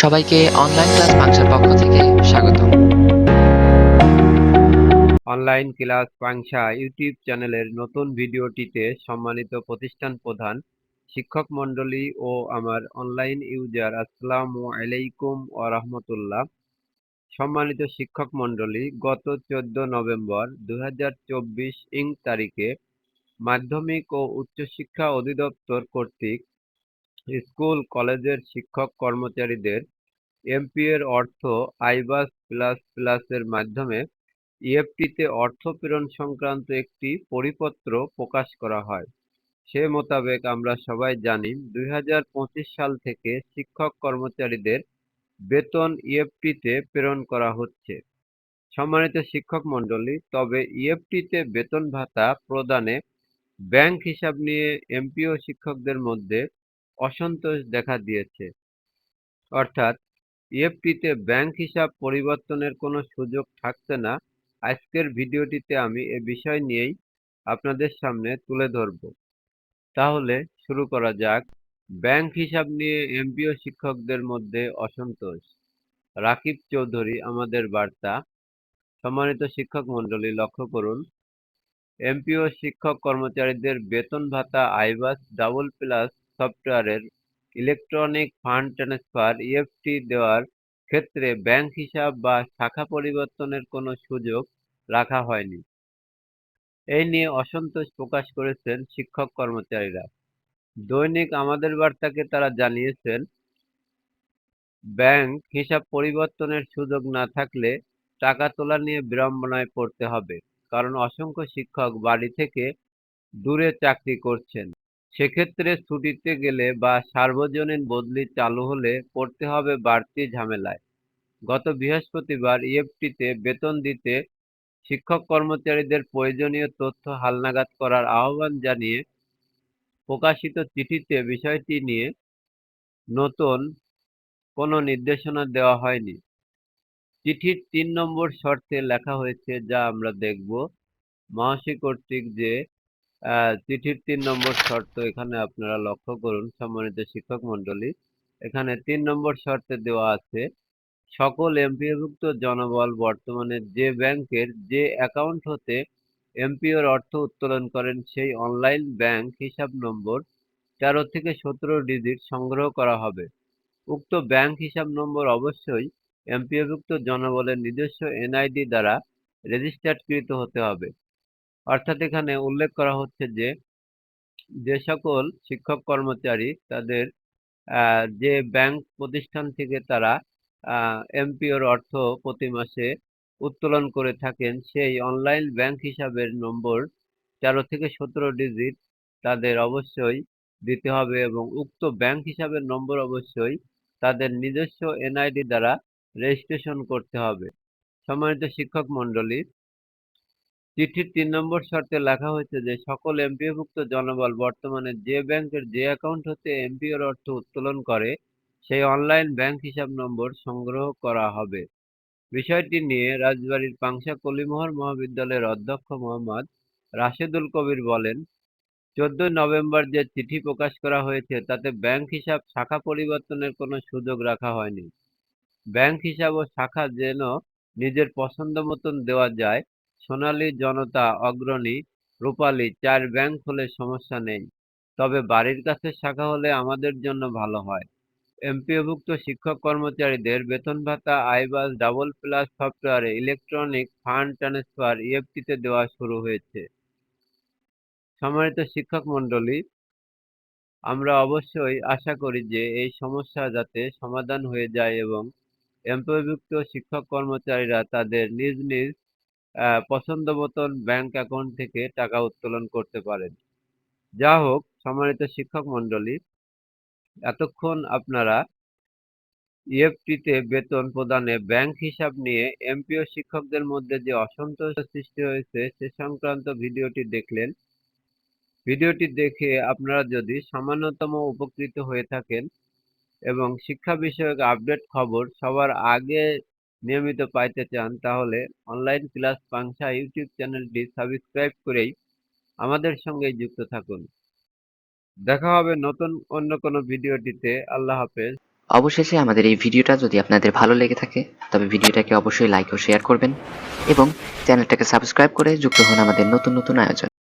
সবাইকে online class পাংশার পক্ষ থেকে স্বাগতম। অনলাইন ক্লাস পাংশা ইউটিউব চ্যানেলের নতুন ভিডিওটিতে সম্মানিত প্রতিষ্ঠান প্রধান, শিক্ষক মণ্ডলী ও আমার অনলাইন ইউজার আসসালামু আলাইকুম ও রহমতুল্লাহ। সম্মানিত শিক্ষক মণ্ডলী, গত চোদ্দ নভেম্বর দুই হাজার চব্বিশ ইং তারিখে মাধ্যমিক ও উচ্চশিক্ষা অধিদপ্তর কর্তৃক স্কুল, কলেজের শিক্ষক কর্মচারীদের এমপি এর অর্থ আইবাস প্লাস প্লাসের মাধ্যমে ইএফটিতে অর্থ প্রেরণ সংক্রান্ত একটি পরিপত্র প্রকাশ করা হয়। সে মোতাবেক আমরা সবাই জানি দু হাজার পঁচিশ সাল থেকে শিক্ষক কর্মচারীদের বেতন ইএফটিতে প্রেরণ করা হচ্ছে। সম্মানিত শিক্ষক মণ্ডলী, তবে ইএফটিতে বেতন ভাতা প্রদানে ব্যাংক হিসাব নিয়ে এমপিও শিক্ষকদের মধ্যে অসন্তোষ দেখা দিয়েছে। অর্থাৎ ইএফটিতে ব্যাংক হিসাব পরিবর্তনের কোনো সুযোগ থাকছে না। আজকের ভিডিওটিতে আমি এ বিষয় নিয়েই আপনাদের সামনে তুলে ধরব। তাহলে শুরু করা যাক। ব্যাংক হিসাব নিয়ে এমপিও শিক্ষকদের মধ্যে অসন্তোষ। রাকিব চৌধুরী, আমাদের বার্তা। সম্মানিত শিক্ষক মণ্ডলী, লক্ষ্য করুন। এমপিও শিক্ষক কর্মচারীদের বেতন ভাতা, আইবাস, ডাবল প্লাস সফটওয়্যারের ইলেকট্রনিক ফান্ড ট্রান্সফার ইএফটি দেওয়ার ক্ষেত্রে ব্যাংক হিসাব বা শাখা পরিবর্তনের কোনো সুযোগ রাখা হয়নি। এই নিয়ে অসন্তোষ প্রকাশ করেছেন শিক্ষক কর্মচারীরা। দৈনিক আমাদের বার্তাকে তারা জানিয়েছেন, ব্যাংক হিসাব পরিবর্তনের সুযোগ না থাকলে টাকা তোলা নিয়ে বিড়ম্বনায় পড়তে হবে, কারণ অসংখ্য শিক্ষক বাড়ি থেকে দূরে চাকরি করছেন। সেক্ষেত্রে ছুটিতে গেলে বা সার্বজনীন বদলি চালু হলে পড়তে হবে বাড়তি ঝামেলায়। গত বৃহস্পতিবার ইএফটিতে বেতন দিতে শিক্ষক কর্মচারীদের প্রয়োজনীয় তথ্য হালনাগাদ করার আহ্বান জানিয়ে প্রকাশিত চিঠিতে বিষয়টি নিয়ে নতুন কোনো নির্দেশনা দেওয়া হয়নি। চিঠির তিন নম্বর শর্তে লেখা হয়েছে, যা আমরা দেখব। মহাশী কর্তৃক যে চিঠির তিন নম্বর শর্ত এখানে আপনারা লক্ষ্য করুন, সম্মানিত শিক্ষক মন্ডলী এখানে তিন নম্বর শর্তে দেওয়া আছে, সকল এমপিওভুক্ত জনবল বর্তমানে যে ব্যাংকের যে অ্যাকাউন্ট হতে এমপিওর অর্থ উত্তোলন করেন, সেই অনলাইন ব্যাংক হিসাব নম্বর তেরো থেকে সতেরো ডিজিট সংগ্রহ করা হবে। উক্ত ব্যাংক হিসাব নম্বর অবশ্যই এমপিওভুক্ত জনবলের নিজস্ব এনআইডি দ্বারা রেজিস্টার্ডকৃত হতে হবে। অর্থাৎ এখানে উল্লেখ করা হচ্ছে যে যে সকল শিক্ষক কর্মচারী তাদের যে ব্যাংক প্রতিষ্ঠান থেকে তারা এমপিওর অর্থ প্রতি মাসে উত্তোলন করে থাকেন, সেই অনলাইন ব্যাংক হিসাবের নম্বর তেরো থেকে সতেরো ডিজিট তাদের অবশ্যই দিতে হবে এবং উক্ত ব্যাংক হিসাবের নম্বর অবশ্যই তাদের নিজস্ব এনআইডি দ্বারা রেজিস্ট্রেশন করতে হবে। সম্মানিত শিক্ষক মন্ডলী চিঠির তিন নম্বর শর্তে লেখা হয়েছে যে, সকল এমপিওভুক্ত জনবল বর্তমানে যে ব্যাংকের যে অ্যাকাউন্ট হতে এমপিওর অর্থ উত্তোলন করে, সেই অনলাইন ব্যাংক হিসাব নম্বর সংগ্রহ করা হবে। বিষয়টি নিয়ে রাজবাড়ীর পাংশা কলিমোহর মহাবিদ্যালয়ের অধ্যক্ষ মোহাম্মদ রাশেদুল কবির বলেন চোদ্দই নভেম্বর যে চিঠি প্রকাশ করা হয়েছে, তাতে ব্যাংক হিসাব শাখা পরিবর্তনের কোনো সুযোগ রাখা হয়নি। ব্যাংক হিসাব ও শাখা যেন নিজের পছন্দ মতন দেওয়া যায় সোনালী জনতা অগ্রণী রূপালী চার ব্যাংক হলে সমস্যা নেই। তবে বাড়ির কাছে শাখা হলে আমাদের জন্য ভালো হয়। এমপিওভুক্ত শিক্ষক কর্মচারীদের বেতন ভাতা, আইবাস, ডাবল প্লাস সফটওয়্যারে, ইলেকট্রনিক ফান্ড ট্রান্সফার ইএফটিতে দেওয়া শুরু হয়েছে। সম্মানিত শিক্ষক মন্ডলী আমরা অবশ্যই আশা করি যে এই সমস্যা যাতে সমাধান হয়ে যায় এবং এমপিওভুক্ত শিক্ষক কর্মচারীরা তাদের নিজ নিজ পছন্দ মতন ব্যাংক অ্যাকাউন্ট থেকে টাকা উত্তোলন করতে পারেন। যা হোক, সম্মানিত শিক্ষক মন্ডলী এতক্ষণ আপনারা ইএফটিতে বেতন প্রদানে ব্যাংক হিসাব নিয়ে এমপিও শিক্ষকদের মধ্যে যে অসন্তোষ সৃষ্টি হয়েছে, সে সংক্রান্ত ভিডিওটি দেখলেন। ভিডিওটি দেখে আপনারা যদি সামান্যতম উপকৃত হয়ে থাকেন এবং শিক্ষা বিষয়ক আপডেট খবর সবার আগে নিয়মিত পাইতে চান, তাহলে অনলাইন ক্লাস পাংশা ইউটিউব চ্যানেলটি সাবস্ক্রাইব করেই আমাদের সঙ্গে যুক্ত থাকুন। দেখা হবে নতুন অন্য কোনো ভিডিওটিতে। আল্লাহ হাফেজ। অবশেষে আমাদের এই ভিডিওটা যদি আপনাদের ভালো লেগে থাকে, তবে ভিডিওটাকে অবশ্যই লাইক ও শেয়ার করবেন এবং চ্যানেলটাকে সাবস্ক্রাইব করে যুক্ত হন আমাদের নতুন নতুন আয়োজন।